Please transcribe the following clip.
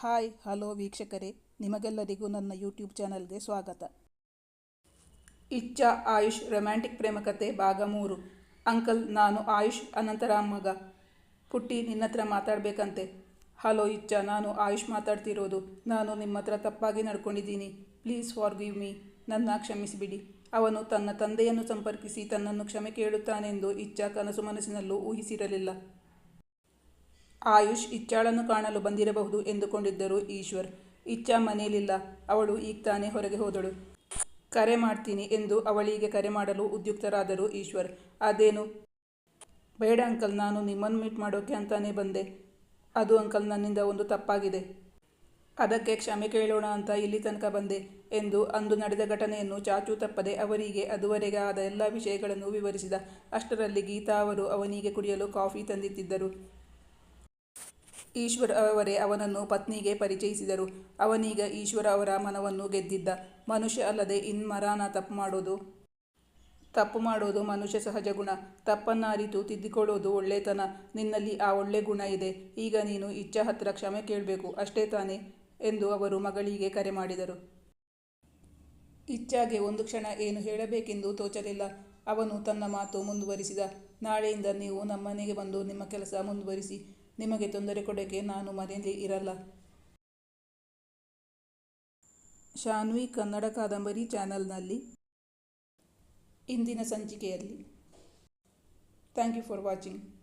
Hi, hello ವೀಕ್ಷಕರೇ. ನಿಮಗೆಲ್ಲರಿಗೂ ನನ್ನ ಯೂಟ್ಯೂಬ್ ಚಾನಲ್ಗೆ ಸ್ವಾಗತ. ಇಚ್ಛಾ ಆಯುಷ್ ರೊಮ್ಯಾಂಟಿಕ್ ಪ್ರೇಮಕತೆ ಭಾಗ ಮೂರು. ಅಂಕಲ್, ನಾನು ಆಯುಷ್ ಅನಂತರಾಮ್ ಮಗ. ಪುಟ್ಟಿ ನಿನ್ನ ಹತ್ರ ಮಾತಾಡಬೇಕಂತೆ. ಹಲೋ ಇಚ್ಛಾ, ನಾನು ಆಯುಷ್ ಮಾತಾಡ್ತಿರೋದು. ನಾನು ನಿಮ್ಮ ಹತ್ರ ತಪ್ಪಾಗಿ ನಡ್ಕೊಂಡಿದ್ದೀನಿ. Please forgive me. ನನ್ನ ಕ್ಷಮಿಸಿಬಿಡಿ. ಅವನು ತನ್ನ ತಂದೆಯನ್ನು ಸಂಪರ್ಕಿಸಿ ತನ್ನನ್ನು ಕ್ಷಮೆ ಕೇಳುತ್ತಾನೆಂದು ಇಚ್ಛಾ ಕನಸು ಮನಸ್ಸಿನಲ್ಲೂ ಊಹಿಸಿರಲಿಲ್ಲ. ಆಯುಷ್ ಇಚ್ಛಾಳನ್ನು ಕಾಣಲು ಬಂದಿರಬಹುದು ಎಂದುಕೊಂಡಿದ್ದರು ಈಶ್ವರ್, ಇಚ್ಛಾ ಮನೆಯಲ್ಲಿಲ್ಲ. ಅವಳು ಈಗ ತಾನೇ ಹೊರಗೆ ಹೋದಳು. ಕರೆ ಮಾಡ್ತೀನಿ ಎಂದು ಅವಳಿಗೆ ಕರೆ ಮಾಡಲು ಉದ್ಯುಕ್ತರಾದರು ಈಶ್ವರ್. ಅದೇನು? ಬೇಡ ಅಂಕಲ್, ನಾನು ನಿಮ್ಮನ್ನು ಮೀಟ್ ಮಾಡೋಕೆ ಅಂತಾನೆ ಬಂದೆ. ಅದು ಅಂಕಲ್, ನನ್ನಿಂದ ಒಂದು ತಪ್ಪಾಗಿದೆ. ಅದಕ್ಕೆ ಕ್ಷಮೆ ಕೇಳೋಣ ಅಂತ ಇಲ್ಲಿ ತನಕ ಬಂದೆ ಎಂದು ಅಂದು ನಡೆದ ಘಟನೆಯನ್ನು ಚಾಚು ತಪ್ಪದೆ ಅವರಿಗೆ ಅದುವರೆಗೆ ಆದ ಎಲ್ಲ ವಿಷಯಗಳನ್ನು ವಿವರಿಸಿದ. ಅಷ್ಟರಲ್ಲಿ ಗೀತಾ ಅವರು ಅವನಿಗೆ ಕುಡಿಯಲು ಕಾಫಿ ತಂದಿತ್ತಿದ್ದರು. ಈಶ್ವರ್ ಅವರೇ ಅವನನ್ನು ಪತ್ನಿಗೆ ಪರಿಚಯಿಸಿದರು. ಅವನೀಗ ಈಶ್ವರ ಅವರ ಮನವನ್ನು ಗೆದ್ದಿದ್ದ. ಮನುಷ್ಯ ಅಲ್ಲದೆ ಇನ್ಮರಾನ ತಪ್ಪು ಮಾಡೋದು ತಪ್ಪು ಮಾಡೋದು ಮನುಷ್ಯ ಸಹಜ ಗುಣ. ತಪ್ಪನ್ನ ಅರಿತು ತಿದ್ದಿಕೊಳ್ಳೋದು ಒಳ್ಳೆತನ. ನಿನ್ನಲ್ಲಿ ಆ ಒಳ್ಳೆ ಗುಣ ಇದೆ. ಈಗ ನೀನು ಇಚ್ಛಾ ಹತ್ರ ಕ್ಷಮೆ ಕೇಳಬೇಕು. ಅಷ್ಟೇ ತಾನೇ ಎಂದು ಅವರು ಮಗಳಿಗೆ ಕರೆ ಮಾಡಿದರು. ಇಚ್ಛಾಗೆ ಒಂದು ಕ್ಷಣ ಏನು ಹೇಳಬೇಕೆಂದು ತೋಚಲಿಲ್ಲ. ಅವನು ತನ್ನ ಮಾತು ಮುಂದುವರಿಸಿದ. ನಾಳೆಯಿಂದ ನೀವು ನಮ್ಮನೆಗೆ ಬಂದು ನಿಮ್ಮ ಕೆಲಸ ಮುಂದುವರಿಸಿ. ನಿಮಗೆ ತೊಂದರೆ ಕೊಡೋಕ್ಕೆ ನಾನು ಮನೆಯಲ್ಲಿ ಇರಲ್ಲ. ಶಾನ್ವಿ ಕನ್ನಡ ಕಾದಂಬರಿ ಚಾನಲ್ನಲ್ಲಿ ಇಂದಿನ ಸಂಚಿಕೆಯಲ್ಲಿ. Thank you for watching.